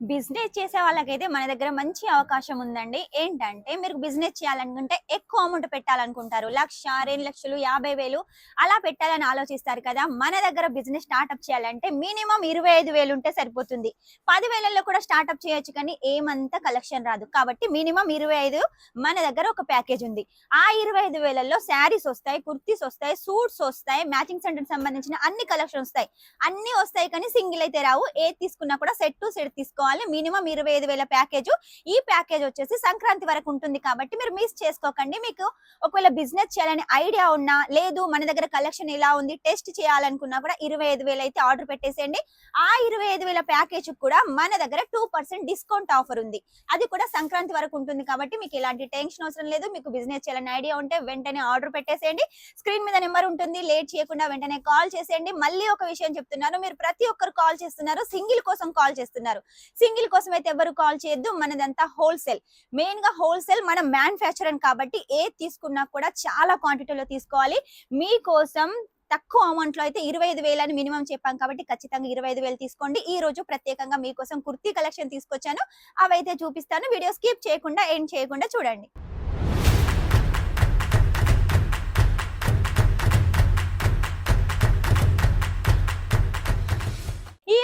Business చేసే వాళ్ళకైతే మన దగ్గర మంచి అవకాశం ఉందండి. ఏంటంటే మీరు బిజినెస్ చేయాలనుకుంటే ఎక్కువ అమౌంట్ పెట్టాలనుకుంటారు. లక్ష రెండు లక్షలు యాభై వేలు అలా పెట్టాలని ఆలోచిస్తారు కదా. మన దగ్గర బిజినెస్ స్టార్ట్అప్ చేయాలంటే మినిమం ఇరవై ఐదు వేలు ఉంటే సరిపోతుంది. పది వేలలో కూడా స్టార్ట్అప్ చేయొచ్చు కానీ ఏమంత కలెక్షన్ రాదు. కాబట్టి మినిమం ఇరవై ఐదు మన దగ్గర ఒక ప్యాకేజ్ ఉంది. ఆ ఇరవై ఐదు వేలలో శారీస్ వస్తాయి కుర్తీస్ వస్తాయి సూట్స్ వస్తాయి మ్యాచింగ్ సెంటర్ సంబంధించిన అన్ని కలెక్షన్ వస్తాయి. అన్ని వస్తాయి కానీ సింగిల్ అయితే రావు. ఏది తీసుకున్నా కూడా సెట్ టు సెట్ తీసుకోవాలి. మినిమం ఇరవై ఐదు వేల ప్యాకేజ్. ఈ ప్యాకేజ్ వచ్చేసి సంక్రాంతి వరకు ఉంటుంది కాబట్టి మీరు మిస్ చేసుకోకండి. మీకు ఒకవేళ బిజినెస్ చేయాలని ఐడియా ఉన్నా లేదు మన దగ్గర కలెక్షన్ ఎలా ఉంది టెస్ట్ చేయాలనుకున్నా కూడా ఇరవై ఐదు వేలు అయితే ఆర్డర్ పెట్టేసేయండి. ఆ ఇరవై ఐదు వేల ప్యాకేజ్ కూడా మన దగ్గర టూ పర్సెంట్ డిస్కౌంట్ ఆఫర్ ఉంది. అది కూడా సంక్రాంతి వరకు ఉంటుంది కాబట్టి మీకు ఎలాంటి టెన్షన్ అవసరం లేదు. మీకు బిజినెస్ చేయాలని ఐడియా ఉంటే వెంటనే ఆర్డర్ పెట్టేసేయండి. స్క్రీన్ మీద నెంబర్ ఉంటుంది. లేట్ చేయకుండా వెంటనే కాల్ చేసేయండి. మళ్ళీ ఒక విషయం చెప్తున్నాను. మీరు ప్రతి ఒక్కరు కాల్ చేస్తున్నారు. సింగిల్ కోసం కాల్ చేస్తున్నారు. సింగిల్ కోసం అయితే ఎవరు కాల్ చేయొద్దు. మనదంతా హోల్సేల్. మెయిన్గా హోల్సేల్ మనం మ్యానుఫ్యాక్చర్ కాబట్టి ఏ తీసుకున్నా కూడా చాలా క్వాంటిటీలో తీసుకోవాలి. మీకోసం తక్కువ అమౌంట్లో అయితే ఇరవై ఐదు వేలని మినిమం చెప్పాం కాబట్టి ఖచ్చితంగా ఇరవై ఐదు వేలు తీసుకోండి. ఈ రోజు ప్రత్యేకంగా మీకోసం కుర్తీ కలెక్షన్ తీసుకొచ్చాను. అవైతే చూపిస్తాను. వీడియో స్కిప్ చేయకుండా ఎండ్ చేయకుండా చూడండి.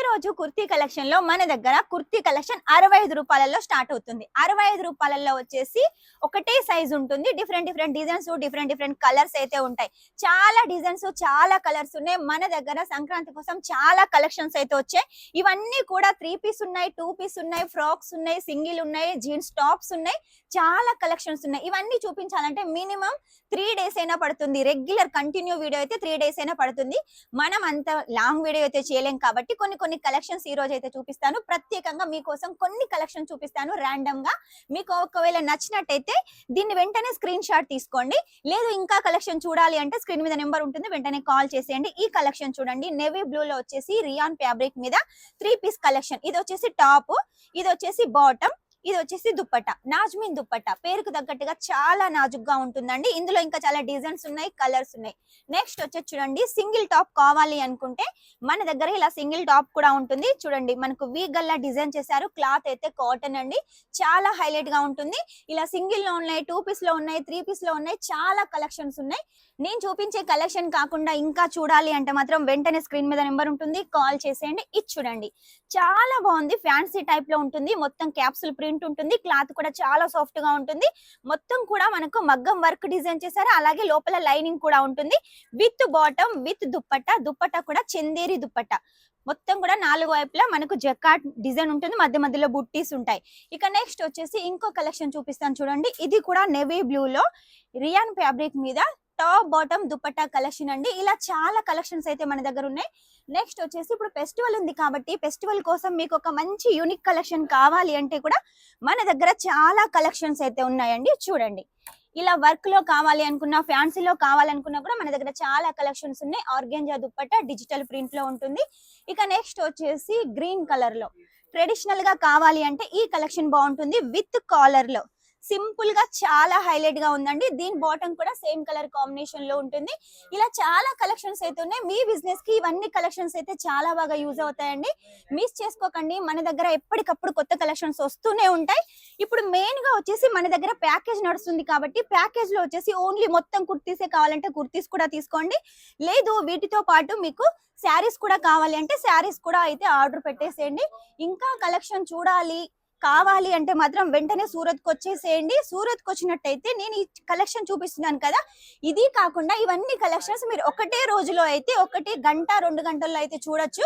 రోజు కుర్తీ కలెక్షన్లో మన దగ్గర కుర్తీ కలెక్షన్ అరవై ఐదు రూపాయలలో స్టార్ట్ అవుతుంది. అరవై ఐదు రూపాయలలో వచ్చేసి ఒకటే సైజ్ ఉంటుంది. Different different designs different different colours అయితే ఉంటాయి. చాలా డిజైన్స్ చాలా కలర్స్ ఉన్నాయి. మన దగ్గర సంక్రాంతి కోసం చాలా కలెక్షన్స్ అయితే వచ్చాయి. ఇవన్నీ కూడా త్రీ పీస్ ఉన్నాయి టూ పీస్ ఉన్నాయి ఫ్రాక్స్ ఉన్నాయి సింగిల్ ఉన్నాయి జీన్స్ టాప్స్ ఉన్నాయి. చాలా కలెక్షన్స్ ఉన్నాయి. ఇవన్నీ చూపించాలంటే మినిమం త్రీ డేస్ అయినా పడుతుంది. రెగ్యులర్ కంటిన్యూ వీడియో అయితే త్రీ డేస్ అయినా పడుతుంది. మనం అంత లాంగ్ వీడియో అయితే చేయలేం కాబట్టి కొన్ని కొన్ని కలెక్షన్స్ ఈ రోజు అయితే చూపిస్తాను. ప్రత్యేకంగా మీకోసం కొన్ని కలెక్షన్ చూపిస్తాను ర్యాండమ్గా. మీకు ఒకవేళ నచ్చినట్టయితే దీన్ని వెంటనే స్క్రీన్ షాట్ తీసుకోండి. లేదు ఇంకా కలెక్షన్ చూడాలి అంటే స్క్రీన్ మీద నెంబర్ ఉంటుంది వెంటనే కాల్ చేసేయండి. ఈ కలెక్షన్ చూడండి. నెవీ బ్లూ లో వచ్చేసి రియాన్ ఫ్యాబ్రిక్ మీద త్రీ పీస్ కలెక్షన్. ఇది వచ్చేసి టాప్ ఇది వచ్చేసి బాటమ్ ఇది వచ్చేసి దుప్పట నాజ్మిన్ దుప్పట. పేరుకు తగ్గట్టుగా చాలా నాజుగ్గా ఉంటుందండి. ఇందులో ఇంకా చాలా డిజైన్స్ ఉన్నాయి కలర్స్ ఉన్నాయి. నెక్స్ట్ వచ్చేసి చూడండి సింగిల్ టాప్ కావాలి అనుకుంటే మన దగ్గర ఇలా సింగిల్ టాప్ కూడా ఉంటుంది. చూడండి మనకు వీ గల్లా డిజైన్ చేశారు. క్లాత్ అయితే కాటన్ అండి. చాలా హైలైట్గా ఉంటుంది. ఇలా సింగిల్లో ఉన్నాయి టూ పీస్లో ఉన్నాయి త్రీ పీస్లో ఉన్నాయి. చాలా కలెక్షన్స్ ఉన్నాయి. నేను చూపించే కలెక్షన్ కాకుండా ఇంకా చూడాలి అంటే మాత్రం వెంటనే స్క్రీన్ మీద నెంబర్ ఉంటుంది. కాల్ చేసేయండి. ఇది చూడండి. చాలా బాగుంది. ఫ్యాన్సీ టైప్లో ఉంటుంది. మొత్తం క్యాప్సుల్ ప్రింట్ ఉంటుంది క్లాత్ కూడా చాలా సాఫ్ట్గా ఉంటుంది. మొత్తం కూడా మనకు మగ్గం వర్క్ డిజైన్ చేశారు. అలాగే లోపల లైనింగ్ కూడా ఉంటుంది. With bottom with dupatta dupatta కూడా చందేరి దుప్పట్ట. మొత్తం కూడా నాలుగు వైపులా మనకు జకాట్ డిజైన్ ఉంటుంది. మధ్య మధ్యలో బుట్టీస్ ఉంటాయి. ఇక నెక్స్ట్ వచ్చేసి ఇంకో కలెక్షన్ చూపిస్తాను చూడండి. ఇది కూడా నెవీ బ్లూ లో రియాన్ ఫ్యాబ్రిక్ మీద టాప్ బాటమ్ దుపట్టా కలెక్షన్ అండి. ఇలా చాలా కలెక్షన్స్ అయితే మన దగ్గర ఉన్నాయి. నెక్స్ట్ వచ్చేసి ఇప్పుడు ఫెస్టివల్ ఉంది కాబట్టి ఫెస్టివల్ కోసం మీకు ఒక మంచి యూనిక్ కలెక్షన్ కావాలి అంటే కూడా మన దగ్గర చాలా కలెక్షన్స్ అయితే ఉన్నాయండి. చూడండి. ఇలా వర్క్లో కావాలి అనుకున్నా ఫ్యాన్సీలో కావాలనుకున్నా కూడా మన దగ్గర చాలా కలెక్షన్స్ ఉన్నాయి. ఆర్గెంజా దుప్పట్ట డిజిటల్ ప్రింట్లో ఉంటుంది. ఇక నెక్స్ట్ వచ్చేసి గ్రీన్ కలర్లో. ట్రెడిషనల్గా కావాలి అంటే ఈ కలెక్షన్ బాగుంటుంది. విత్ కాలర్లో సింపుల్గా చాలా హైలైట్గా ఉందండి. దీని బాటమ్ కూడా సేమ్ కలర్ కాంబినేషన్లో ఉంటుంది. ఇలా చాలా కలెక్షన్స్ అయితే ఉన్నాయి. మీ బిజినెస్కి ఇవన్నీ కలెక్షన్స్ అయితే చాలా బాగా యూజ్ అవుతాయండి. మిస్ చేసుకోకండి. మన దగ్గర ఎప్పటికప్పుడు కొత్త కలెక్షన్స్ వస్తూనే ఉంటాయి. ఇప్పుడు మెయిన్గా వచ్చేసి మన దగ్గర ప్యాకేజ్ నడుస్తుంది కాబట్టి ప్యాకేజ్లో వచ్చేసి ఓన్లీ మొత్తం కుర్తీసే కావాలంటే కుర్తీస్ కూడా తీసుకోండి. లేదు వీటితో పాటు మీకు శారీస్ కూడా కావాలి అంటే శారీస్ కూడా అయితే ఆర్డర్ పెట్టేసేయండి. ఇంకా కలెక్షన్ చూడాలి. కావాలి అంటే మాత్రం వెంటనే సూరత్ వచ్చేసేయండి. సూరత్ వచ్చినట్టయితే నేను ఈ కలెక్షన్ చూపిస్తున్నాను కదా. ఇది కాకుండా ఇవన్నీ కలెక్షన్స్ మీరు ఒకటే రోజులో అయితే ఒకటి గంట రెండు గంటల్లో అయితే చూడొచ్చు.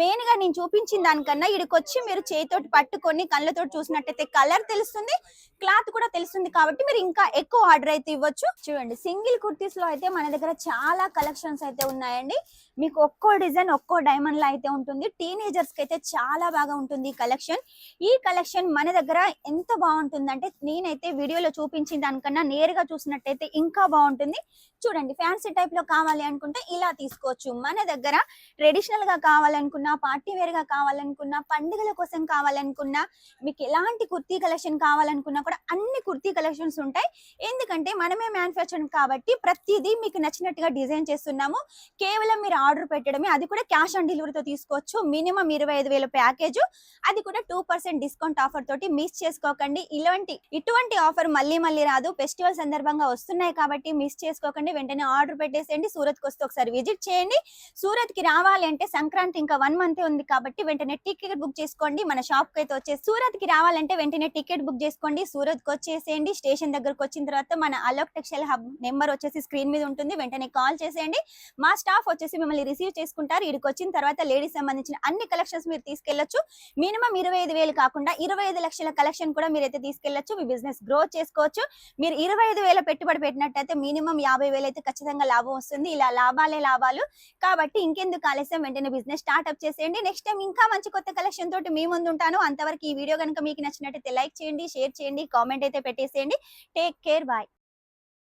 మెయిన్గా నేను చూపించిన దానికన్నా ఇక్కడికి వచ్చి మీరు చేతితోటి పట్టుకొని కళ్ళతో చూసినట్టయితే కలర్ తెలుస్తుంది క్లాత్ కూడా తెలుస్తుంది కాబట్టి మీరు ఇంకా ఎక్కువ ఆర్డర్ అయితే ఇవ్వచ్చు. చూడండి సింగిల్ కుర్తీస్లో అయితే మన దగ్గర చాలా కలెక్షన్స్ అయితే ఉన్నాయండి. మీకు ఒక్కో డిజైన్ ఒక్కో డైమండ్లో అయితే ఉంటుంది. టీనేజర్స్కి అయితే చాలా బాగా ఉంటుంది ఈ కలెక్షన్. ఈ కలెక్షన్ కలెక్షన్ మన దగ్గర ఎంత బాగుంటుందంటే నేనైతే వీడియోలో చూపించిన దానికన్నా నేరుగా చూసినట్టయితే ఇంకా బాగుంటుంది. చూడండి ఫ్యాన్సీ టైప్లో కావాలి అనుకుంటే ఇలా తీసుకోవచ్చు. మన దగ్గర ట్రెడిషనల్గా కావాలనుకున్నా పార్టీ వేర్గా కావాలనుకున్నా పండుగల కోసం కావాలనుకున్నా మీకు ఎలాంటి కుర్తీ కలెక్షన్ కావాలనుకున్నా కూడా అన్ని కుర్తీ కలెక్షన్స్ ఉంటాయి. ఎందుకంటే మనమే మ్యానుఫ్యాక్చర్ కాబట్టి ప్రతిదీ మీకు నచ్చినట్టుగా డిజైన్ చేస్తున్నాము. కేవలం మీరు ఆర్డర్ పెట్టడమే. అది కూడా క్యాష్ ఆన్ డెలివరీతో తీసుకోవచ్చు. మినిమం ఇరవై ఐదు వేల ప్యాకేజ్ అది కూడా టూ పర్సెంట్ డిస్కౌంట్ ఆఫర్ తోటి మిస్ చేసుకోకండి. ఇలాంటి ఇటువంటి ఆఫర్ మళ్ళీ మళ్ళీ రాదు. ఫెస్టివల్ సందర్భంగా వస్తున్నాయి కాబట్టి మిస్ చేసుకోకండి. వెంటనే ఆర్డర్ పెట్టేసేయండి. సూరత్కి వస్తే ఒకసారి విజిట్ చేయండి. సూరత్కి రావాలి అంటే సంక్రాంతి ఇంకా వన్ మంత్ ఉంది కాబట్టి వెంటనే టికెట్ బుక్ చేసుకోండి. మన షాప్కి అయితే వచ్చేసి సూరత్కి రావాలంటే వెంటనే టికెట్ బుక్ చేసుకోండి. సూరత్కి వచ్చేసేయండి. స్టేషన్ దగ్గరకు వచ్చిన తర్వాత మన అలోక్ టెక్స్టైల్ హబ్ నెంబర్ వచ్చేసి స్క్రీన్ మీద ఉంటుంది. వెంటనే కాల్ చేసేయండి. మా స్టాఫ్ వచ్చేసి మిమ్మల్ని రిసీవ్ చేసుకుంటారు. ఇక్కడికి వచ్చిన తర్వాత లేడీస్ సంబంధించిన అన్ని కలెక్షన్స్ మీరు తీసుకెళ్ళొచ్చు మినిమం ఇరవై ఐదు వేలు కాకుండా ఇరవై ఐదు లక్షల కలెక్షన్ కూడా మీరైతే తీసుకెళ్ళొచ్చు మీ బిజినెస్ గ్రో చేసుకోవచ్చు. మీరు ఇరవై ఐదు వేల పెట్టుబడి పెట్టినట్టయితే మినిమం యాభై వేలు అయితే ఖచ్చితంగా లాభం వస్తుంది. ఇలా లాభాలే లాభాలు. కాబట్టి ఇంకెందుకు ఆలస్యం? వెంటనే బిజినెస్ స్టార్ట్అప్ చేసేయండి. నెక్స్ట్ టైం ఇంకా మంచి కొత్త కలెక్షన్ తోటి మీ ముందు ఉంటాను. అంతవరకు ఈ వీడియో కనుక మీకు నచ్చినట్టయితే లైక్ చేయండి షేర్ చేయండి కామెంట్ అయితే పెట్టేసేయండి. Take care. బాయ్.